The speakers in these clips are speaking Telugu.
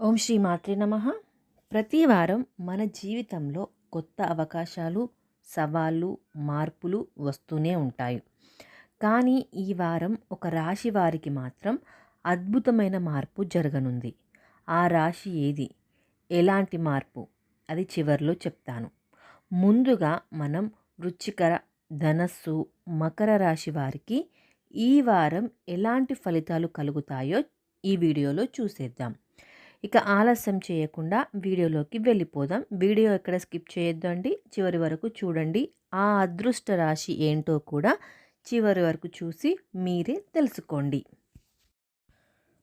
ఓం శ్రీ మాత్రే నమ. ప్రతి వారం మన జీవితంలో కొత్త అవకాశాలు సవాళ్ళు మార్పులు వస్తూనే ఉంటాయి. కానీ ఈ వారం ఒక రాశి వారికి మాత్రం అద్భుతమైన మార్పు జరగనుంది. ఆ రాశి ఏది? ఎలాంటి మార్పు? అది చివరిలో చెప్తాను. ముందుగా మనం వృచ్చికర ధనస్సు మకర రాశి వారికి ఈ వారం ఎలాంటి ఫలితాలు కలుగుతాయో ఈ వీడియోలో చూసేద్దాం. ఇక ఆలస్యం చేయకుండా వీడియోలోకి వెళ్ళిపోదాం. వీడియో ఎక్కడ స్కిప్ చేయొద్దండి చివరి వరకు చూడండి. ఆ అదృష్ట రాశి ఏంటో కూడా చివరి వరకు చూసి మీరే తెలుసుకోండి.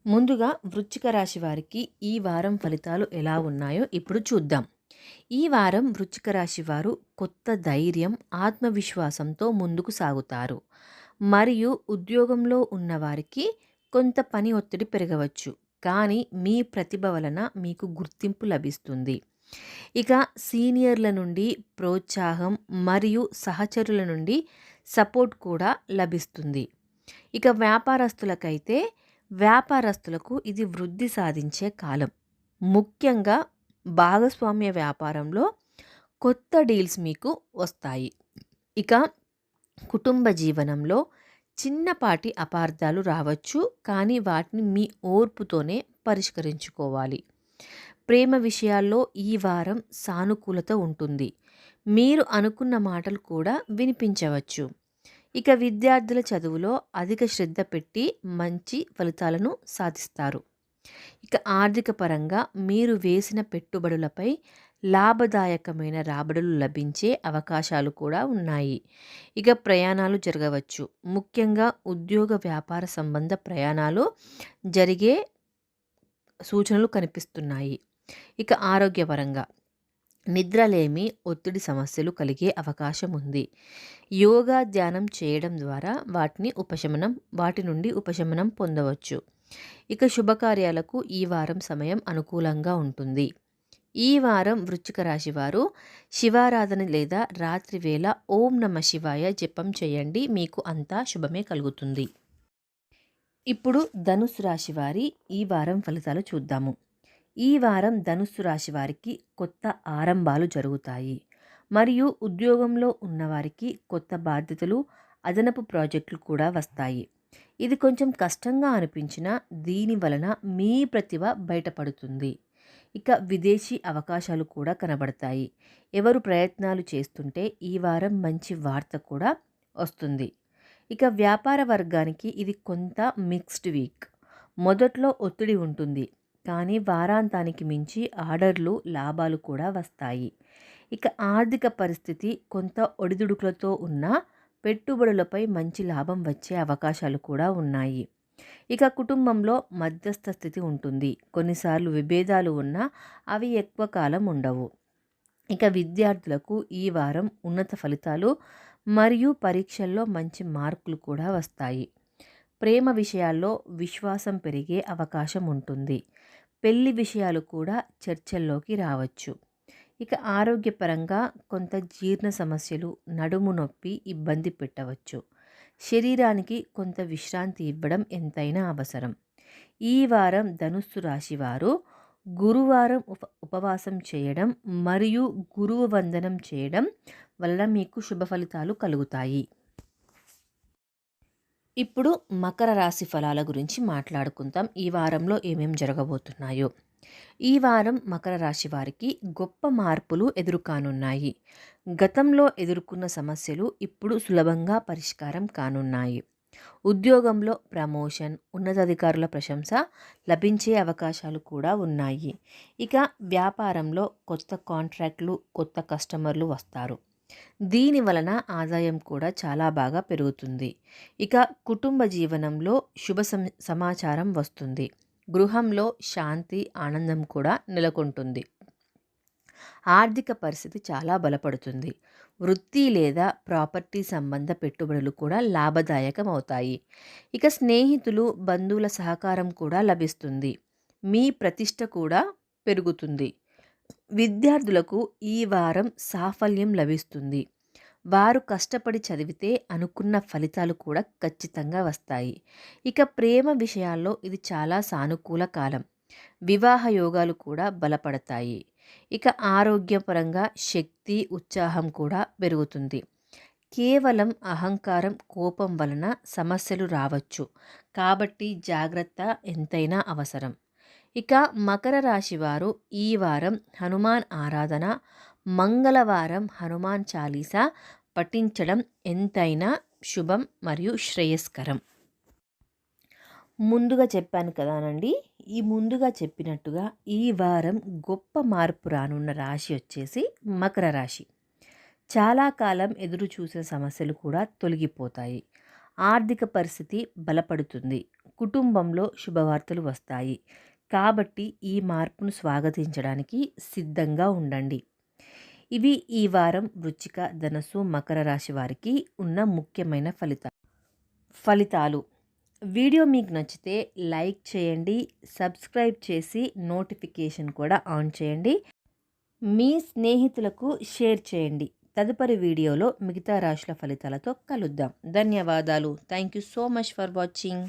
ముందుగా వృచ్చిక రాశి వారికి ఈ వారం ఫలితాలు ఎలా ఉన్నాయో ఇప్పుడు చూద్దాం. ఈ వారం వృచ్చిక రాశి వారు కొత్త ధైర్యం ఆత్మవిశ్వాసంతో ముందుకు సాగుతారు. మరియు ఉద్యోగంలో ఉన్నవారికి కొంత పని ఒత్తిడి పెరగవచ్చు. కానీ మీ ప్రతిభ వలన మీకు గుర్తింపు లభిస్తుంది. ఇక సీనియర్ల నుండి ప్రోత్సాహం మరియు సహచరుల నుండి సపోర్ట్ కూడా లభిస్తుంది. ఇక వ్యాపారస్తులకైతే వ్యాపారస్తులకు ఇది వృద్ధి సాధించే కాలం. ముఖ్యంగా భాగస్వామ్య వ్యాపారంలో కొత్త డీల్స్ మీకు వస్తాయి. ఇక కుటుంబ జీవనంలో చిన్నపాటి అపార్థాలు రావచ్చు కానీ వాటిని మీ ఓర్పుతోనే పరిష్కరించుకోవాలి. ప్రేమ విషయాల్లో ఈ వారం సానుకూలత ఉంటుంది. మీరు అనుకున్న మాటలు కూడా వినిపించవచ్చు. ఇక విద్యార్థుల చదువులో అధిక శ్రద్ధ పెట్టి మంచి ఫలితాలను సాధిస్తారు. ఇక ఆర్థిక పరంగా మీరు వేసిన పెట్టుబడులపై లాభదాయకమైన రాబడులు లభించే అవకాశాలు కూడా ఉన్నాయి. ఇక ప్రయాణాలు జరగవచ్చు. ముఖ్యంగా ఉద్యోగ వ్యాపార సంబంధ ప్రయాణాలు జరిగే సూచనలు కనిపిస్తున్నాయి. ఇక ఆరోగ్యపరంగా నిద్రలేమి ఒత్తిడి సమస్యలు కలిగే అవకాశం ఉంది. యోగా ధ్యానం చేయడం ద్వారా వాటిని ఉపశమనం వాటి నుండి ఉపశమనం పొందవచ్చు. ఇక శుభకార్యాలకు ఈ వారం సమయం అనుకూలంగా ఉంటుంది. ఈ వారం వృచ్చిక రాశి వారు శివారాధన లేదా రాత్రి వేళ ఓం నమ శివాయ జపం చేయండి. మీకు అంతా శుభమే కలుగుతుంది. ఇప్పుడు ధనుసు రాశి వారి ఈ వారం ఫలితాలు చూద్దాము. ఈ వారం ధనుస్సు రాశి వారికి కొత్త ఆరంభాలు జరుగుతాయి. మరియు ఉద్యోగంలో ఉన్నవారికి కొత్త బాధ్యతలు అదనపు ప్రాజెక్టులు కూడా వస్తాయి. ఇది కొంచెం కష్టంగా అనిపించినా దీని వలన మీ ప్రతిభ బయటపడుతుంది. ఇక విదేశీ అవకాశాలు కూడా కనబడతాయి. ఎవరు ప్రయత్నాలు చేస్తుంటే ఈ వారం మంచి వార్త కూడా వస్తుంది. ఇక వ్యాపార వర్గానికి ఇది కొంత మిక్స్డ్ వీక్. మొదట్లో ఒత్తిడి ఉంటుంది. కానీ వారాంతానికి మించి ఆర్డర్లు లాభాలు కూడా వస్తాయి. ఇక ఆర్థిక పరిస్థితి కొంత ఒడిదుడుకులతో ఉన్న పెట్టుబడులపై మంచి లాభం వచ్చే అవకాశాలు కూడా ఉన్నాయి. ఇక కుటుంబంలో మధ్యస్థ స్థితి ఉంటుంది. కొన్నిసార్లు విభేదాలు ఉన్నా అవి ఎక్కువ కాలం ఉండవు. ఇక విద్యార్థులకు ఈ వారం ఉన్నత ఫలితాలు మరియు పరీక్షల్లో మంచి మార్కులు కూడా వస్తాయి. ప్రేమ విషయాల్లో విశ్వాసం పెరిగే అవకాశం ఉంటుంది. పెళ్ళి విషయాలు కూడా చర్చల్లోకి రావచ్చు. ఇక ఆరోగ్యపరంగా కొంత జీర్ణ సమస్యలు నడుము నొప్పి ఇబ్బంది పెట్టవచ్చు. శరీరానికి కొంత విశ్రాంతి ఇవ్వడం ఎంతైనా అవసరం. ఈ వారం ధనుస్సు రాశి వారు గురువారం ఉప ఉపవాసం చేయడం మరియు గురువు వందనం చేయడం వల్ల మీకు శుభ ఫలితాలు కలుగుతాయి. ఇప్పుడు మకర రాశి ఫలాల గురించి మాట్లాడుకుందాం. ఈ వారంలో ఏమేం జరగబోతున్నాయో. ఈ వారం మకర రాశి వారికి గొప్ప మార్పులు ఎదురుకానున్నాయి. గతంలో ఎదుర్కొన్న సమస్యలు ఇప్పుడు సులభంగా పరిష్కారం కానున్నాయి. ఉద్యోగంలో ప్రమోషన్ ఉన్నతాధికారుల ప్రశంస లభించే అవకాశాలు కూడా ఉన్నాయి. ఇక వ్యాపారంలో కొత్త కాంట్రాక్ట్లు కొత్త కస్టమర్లు వస్తారు. దీని వలన ఆదాయం కూడా చాలా బాగా పెరుగుతుంది. ఇక కుటుంబ జీవనంలో శుభ సమాచారం వస్తుంది. గృహంలో శాంతి ఆనందం కూడా నెలకొంటుంది. ఆర్థిక పరిస్థితి చాలా బలపడుతుంది. వృత్తి లేదా ప్రాపర్టీ సంబంధ పెట్టుబడులు కూడా లాభదాయకం అవుతాయి ఇక స్నేహితులు బంధువుల సహకారం కూడా లభిస్తుంది. మీ ప్రతిష్ట కూడా పెరుగుతుంది. విద్యార్థులకు ఈ వారం సాఫల్యం లభిస్తుంది. వారు కష్టపడి చదివితే అనుకున్న ఫలితాలు కూడా ఖచ్చితంగా వస్తాయి. ఇక ప్రేమ విషయాల్లో ఇది చాలా సానుకూల కాలం. వివాహ యోగాలు కూడా బలపడతాయి. ఇక ఆరోగ్యపరంగా శక్తి ఉత్సాహం కూడా పెరుగుతుంది. కేవలం అహంకారం కోపం వలన సమస్యలు రావచ్చు. కాబట్టి జాగ్రత్త ఎంతైనా అవసరం. ఇక మకర రాశి వారు ఈ వారం హనుమాన్ ఆరాధన మంగళవారం హనుమాన్ చాలీసా పఠించడం ఎంతైనా శుభం మరియు శ్రేయస్కరం. ముందుగా చెప్పాను కదానండి. ఈ ముందుగా చెప్పినట్టుగా ఈ వారం గొప్ప మార్పు రానున్న రాశి వచ్చేసి మకర రాశి. చాలా కాలం ఎదురు చూసిన సమస్యలు కూడా తొలగిపోతాయి. ఆర్థిక పరిస్థితి బలపడుతుంది. కుటుంబంలో శుభవార్తలు వస్తాయి. కాబట్టి ఈ మార్పును స్వాగతించడానికి సిద్ధంగా ఉండండి. ఇవి ఈ వారం వృచ్చిక ధనస్సు మకర రాశి వారికి ఉన్న ముఖ్యమైన ఫలితాలు ఫలితాలు. వీడియో మీకు నచ్చితే లైక్ చేయండి సబ్స్క్రైబ్ చేసి నోటిఫికేషన్ కూడా ఆన్ చేయండి. మీ స్నేహితులకు షేర్ చేయండి. తదుపరి వీడియోలో మిగతా రాశుల ఫలితాలతో కలుద్దాం. ధన్యవాదాలు. Thank you so much for watching.